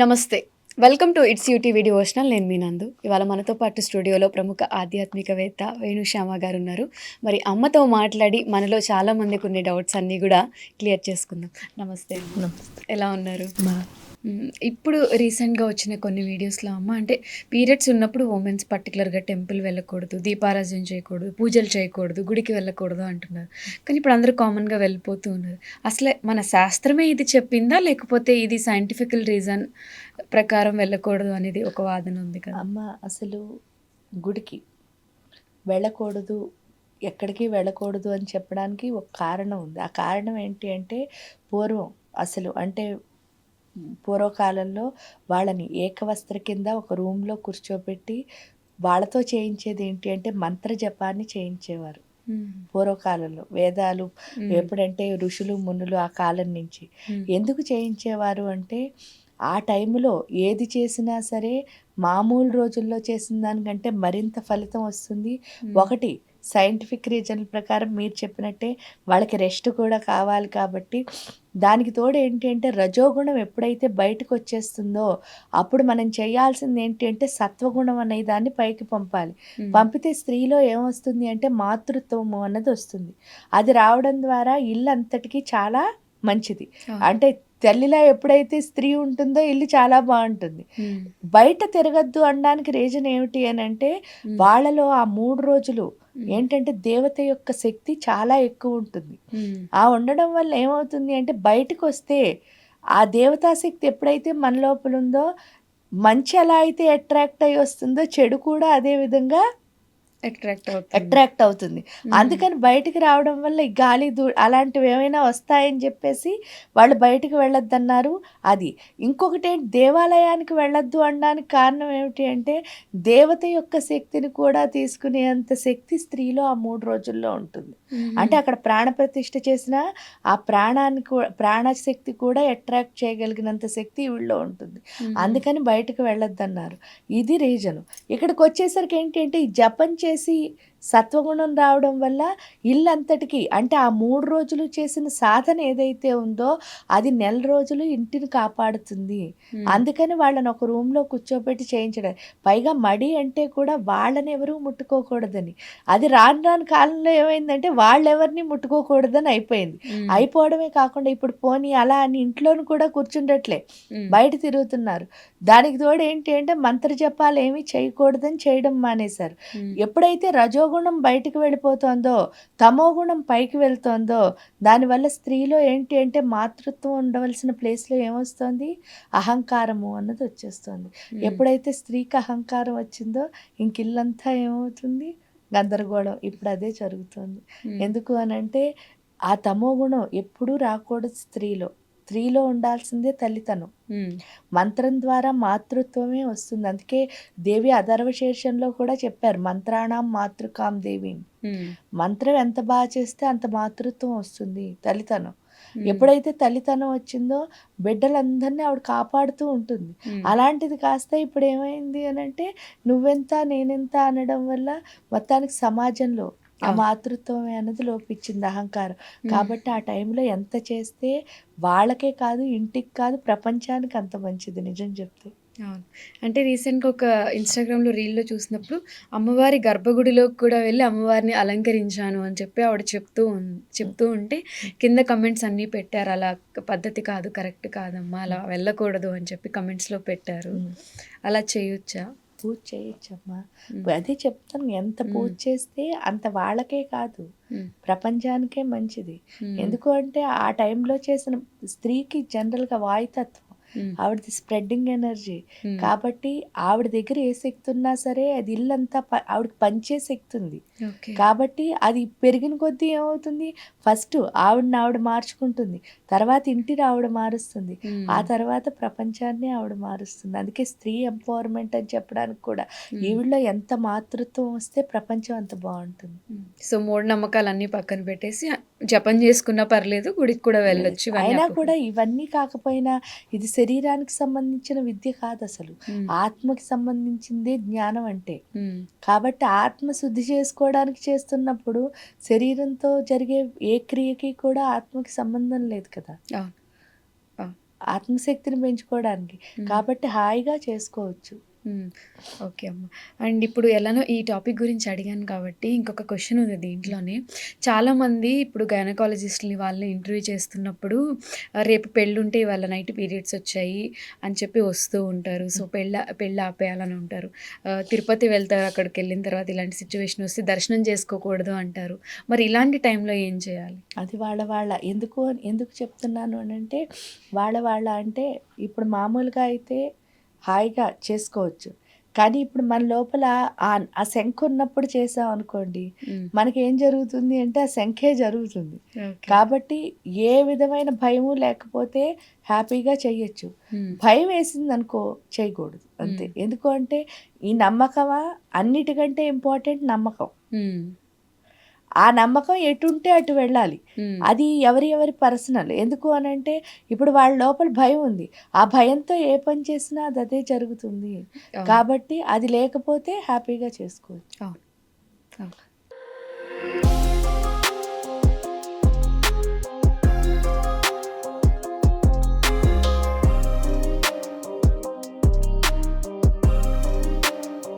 నమస్తే. Welcome to it's UT video ఓషనల్ నేను మీ నందు. ఇవాళ మనతో పాటు స్టూడియోలో ప్రముఖ ఆధ్యాత్మికవేత్త వేణుశ్యామ గారు ఉన్నారు. మరి అమ్మతో మాట్లాడి మనలో చాలా మందికి ఉన్న డౌట్స్ అన్నీ కూడా క్లియర్ చేసుకుందాం. నమస్తే. ఎలా ఉన్నారు. ఇప్పుడు రీసెంట్గా వచ్చిన కొన్ని వీడియోస్లో అమ్మ అంటే పీరియడ్స్ ఉన్నప్పుడు ఉమెన్స్ పర్టికులర్గా టెంపుల్ వెళ్ళకూడదు దీపారాజన చేయకూడదు పూజలు చేయకూడదు గుడికి వెళ్ళకూడదు అంటున్నారు. కానీ ఇప్పుడు అందరూ కామన్గా వెళ్ళిపోతూ ఉన్నారు. అసలే మన శాస్త్రమే ఇది చెప్పిందా? లేకపోతే ఇది సైంటిఫికల్ రీజన్ ప్రకారం వెళ్ళకూడదు అనేది ఒక వాదన ఉంది కదా? అమ్మ అసలు గుడికి వెళ్ళకూడదు ఎక్కడికి వెళ్ళకూడదు అని చెప్పడానికి ఒక కారణం ఉంది. ఆ కారణం ఏంటి అంటే పూర్వం అసలు అంటే పూర్వకాలంలో వాళ్ళని ఏకవస్త్ర కింద ఒక రూమ్లో కూర్చోబెట్టి వాళ్ళతో చేయించేది ఏంటి అంటే మంత్ర జపాన్ని చేయించేవారు. పూర్వకాలంలో వేదాలు. ఎప్పుడంటే ఋషులు మునులు ఆ కాలం నుంచి. ఎందుకు చేయించేవారు అంటే ఆ టైంలో ఏది చేసినా సరే మామూలు రోజుల్లో చేసిన దానికంటే మరింత ఫలితం వస్తుంది. ఒకటి సైంటిఫిక్ రీజన్ ప్రకారం మీరు చెప్పినట్టే వాళ్ళకి రెస్ట్ కూడా కావాలి కాబట్టి దానికి తోడు ఏంటి అంటే రజోగుణం ఎప్పుడైతే బయటకు వచ్చేస్తుందో అప్పుడు మనం చేయాల్సింది ఏంటి అంటే సత్వగుణం అనే దాన్ని పైకి పంపాలి. పంపితే స్త్రీలో ఏమొస్తుంది అంటే మాతృత్వము అన్నది వస్తుంది అది రావడం ద్వారా ఇల్లు అంతటికీ చాలా మంచిది. అంటే తల్లిలా ఎప్పుడైతే స్త్రీ ఉంటుందో ఇల్లు చాలా బాగుంటుంది. బయట తిరగద్దు అనడానికి రీజన్ ఏమిటి అని అంటే. వాళ్ళలో ఆ మూడు రోజులు. ఏంటంటే దేవత యొక్క శక్తి చాలా ఎక్కువ ఉంటుంది. ఆ ఉండడం వల్ల ఏమవుతుంది అంటే బయటకు వస్తే ఆ దేవతా శక్తి ఎప్పుడైతే మన లోపల ఉందో మంచి ఎలా అయితే అట్రాక్ట్ అయ్యి వస్తుందో చెడు కూడా అదే విధంగా అట్రాక్ట్ అవుతుంది. అట్రాక్ట్ అవుతుంది. అందుకని బయటికి రావడం వల్ల ఈ గాలి దూ అలాంటివి ఏమైనా వస్తాయని చెప్పేసి వాళ్ళు బయటికి వెళ్ళొద్దన్నారు. అది ఇంకొకటి ఏంటి? దేవాలయానికి వెళ్ళొద్దు అనడానికి కారణం ఏమిటి అంటే దేవత యొక్క శక్తిని కూడా తీసుకునేంత శక్తి స్త్రీలో ఆ మూడు రోజుల్లో ఉంటుంది. అంటే అక్కడ ప్రాణ ప్రతిష్ఠ చేసిన ఆ ప్రాణానికి కూ- ప్రాణశక్తి కూడా అట్రాక్ట్ చేయగలిగినంత శక్తి వీళ్ళలో ఉంటుంది. అందుకని బయటకు వెళ్ళొద్దన్నారు. ఇది రీజను ఇక్కడికి వచ్చేసరికి ఏంటి అంటే ఈ జపం చేసి సత్వగుణం రావడం వల్ల ఇల్లంతటికి అంటే ఆ మూడు రోజులు చేసిన సాధన ఏదైతే ఉందో అది నెల రోజులు ఇంటిని కాపాడుతుంది. అందుకని వాళ్ళని ఒక రూమ్లో కూర్చోబెట్టి చేయించడం పైగా మడి అంటే కూడా వాళ్ళని ఎవరూ ముట్టుకోకూడదని అది రాను రాను కాలంలో ఏమైందంటే వాళ్ళెవరిని ముట్టుకోకూడదని అయిపోయింది. అయిపోవడమే కాకుండా ఇప్పుడు పోనీ అలా అని ఇంట్లోనూ కూడా కూర్చుండట్లే. బయట తిరుగుతున్నారు దానికి తోడు ఏంటి అంటే మంత్ర జపాలు ఏమీ చేయకూడదని చేయడం మానేశారు. ఎప్పుడైతే రజోగుణం బయటికి వెళ్ళిపోతుందో తమో గుణం పైకి వెళ్తోందో దానివల్ల స్త్రీలో ఏంటి అంటే మాతృత్వం ఉండవలసిన ప్లేస్లో ఏమొస్తుంది? అహంకారము అన్నది వచ్చేస్తుంది. ఎప్పుడైతే స్త్రీకి అహంకారం వచ్చిందో ఇంక ఇల్లంతా ఏమవుతుంది? గందరగోళం ఇప్పుడు అదే జరుగుతుంది. ఎందుకు అని అంటే ఆ తమో గుణం ఎప్పుడూ రాకూడదు స్త్రీలో. స్త్రీలో ఉండాల్సిందే తల్లితనం. మంత్రం ద్వారా మాతృత్వమే వస్తుంది అందుకే దేవి అధర్వశీర్షంలో కూడా చెప్పారు మంత్రాణం మాతృకాం దేవి. మంత్రం ఎంత బాగా చేస్తే అంత మాతృత్వం వస్తుంది తల్లితనం. ఎప్పుడైతే తల్లితనం వచ్చిందో బిడ్డలందరినీ ఆవిడ కాపాడుతూ ఉంటుంది. అలాంటిది కాస్త ఇప్పుడు ఏమైంది అని అంటే నువ్వెంత నేనెంత అనడం వల్ల మొత్తానికి సమాజంలో ఆ అవును. మాతృత్వమే అన్నది లోపించింది అహంకారం. కాబట్టి ఆ టైంలో ఎంత చేస్తే వాళ్ళకే కాదు ఇంటికి కాదు ప్రపంచానికి అంత మంచిది నిజం చెప్తే. అవును. అంటే రీసెంట్గా ఒక ఇన్స్టాగ్రామ్లో రీల్లో చూసినప్పుడు అమ్మవారి గర్భగుడిలోకి కూడా వెళ్ళి అమ్మవారిని అలంకరించాను అని చెప్పి ఆవిడ చెప్తూ చెప్తూ ఉంటే కింద కమెంట్స్ అన్నీ పెట్టారు. అలా పద్ధతి కాదు కరెక్ట్ కాదమ్మా అలా వెళ్ళకూడదు అని చెప్పి కమెంట్స్లో పెట్టారు. అలా చేయొచ్చా? పూజ చేయొచ్చమ్మా మ్మ్. అదే చెప్తాను ఎంత పూజ. చేస్తే అంత వాళ్ళకే కాదు. ప్రపంచానికే మంచిది. ఎందుకు అంటే ఆ టైంలో చేసిన స్త్రీకి జనరల్గా వాయుతత్వం. ఆవిడది స్ప్రెడ్డింగ్ ఎనర్జీ. కాబట్టి ఆవిడ దగ్గర ఏ శక్తి ఉన్నా సరే అది ఇల్లంతా ఆవిడకి పంచే శక్తి ఉంది. కాబట్టి అది పెరిగిన కొద్దీ ఏమవుతుంది? ఫస్ట్ ఆవిడని ఆవిడ మార్చుకుంటుంది. తర్వాత ఇంటిని ఆవిడ మారుస్తుంది. ఆ తర్వాత ప్రపంచాన్ని ఆవిడ మారుస్తుంది. అందుకే స్త్రీ ఎంపవర్మెంట్ అని చెప్పడానికి కూడా. ఈవిడలో ఎంత మాతృత్వం వస్తే ప్రపంచం అంత బాగుంటుంది. సో మూఢనమ్మకాలన్నీ పక్కన పెట్టేసి జపం చేసుకున్నా పర్లేదు గుడికి కూడా వెళ్ళొచ్చు అయినా. కూడా ఇవన్నీ కాకపోయినా ఇది శరీరానికి సంబంధించిన విద్య కాదు అసలు. ఆత్మకి సంబంధించిందే జ్ఞానం అంటే. కాబట్టి ఆత్మ శుద్ధి చేసుకోవడానికి చేస్తున్నప్పుడు శరీరంతో జరిగే ఏ క్రియకి కూడా ఆత్మకి సంబంధం లేదు కదా. ఆత్మశక్తిని పెంచుకోవడానికి కాబట్టి హాయిగా చేసుకోవచ్చు. ఓకే అమ్మ. అండ్ ఇప్పుడు ఎలానో ఈ టాపిక్ గురించి అడిగాను కాబట్టి ఇంకొక క్వశ్చన్ ఉంది దీంట్లోనే. చాలామంది ఇప్పుడు గైనకాలజిస్ట్ని వాళ్ళని ఇంటర్వ్యూ చేస్తున్నప్పుడు రేపు పెళ్ళి ఉంటే ఇవాళ నైట్ పీరియడ్స్ వచ్చాయి అని చెప్పి వస్తూ ఉంటారు. సో పెళ్ళ పెళ్ళి ఆపేయాలని ఉంటారు. తిరుపతి వెళ్తారు అక్కడికి వెళ్ళిన తర్వాత ఇలాంటి సిచ్యువేషన్ వస్తే దర్శనం చేసుకోకూడదు అంటారు. మరి ఇలాంటి టైంలో ఏం చేయాలి? అది వాళ్ళ వాళ్ళ. ఎందుకు అని- ఎందుకు చెప్తున్నాను అని అంటే వాళ్ళ వాళ్ళ అంటే ఇప్పుడు మామూలుగా అయితే హాయిగా చేసుకోవచ్చు కానీ ఇప్పుడు మన లోపల ఆ ఆ శంఖ ఉన్నప్పుడు చేసాం అనుకోండి. మనకి ఏం జరుగుతుంది అంటే ఆ శంఖే జరుగుతుంది. కాబట్టి ఏ విధమైన భయము లేకపోతే హ్యాపీగా చెయ్యొచ్చు మ్మ్. భయం వేసింది అనుకో చేయకూడదు అంతే మ్మ్. ఎందుకు అంటే ఈ నమ్మకమా అన్నిటికంటే ఇంపార్టెంట్ నమ్మకం మ్మ్. ఆ నమ్మకం ఎటుంటే అటు వెళ్ళాలి. అది ఎవరి ఎవరి పర్సనల్ ఎందుకు అని అంటే ఇప్పుడు వాళ్ళ లోపల భయం ఉంది ఆ భయంతో ఏ పని చేసినా అది అదే జరుగుతుంది. కాబట్టి అది లేకపోతే హ్యాపీగా చేసుకోవచ్చు.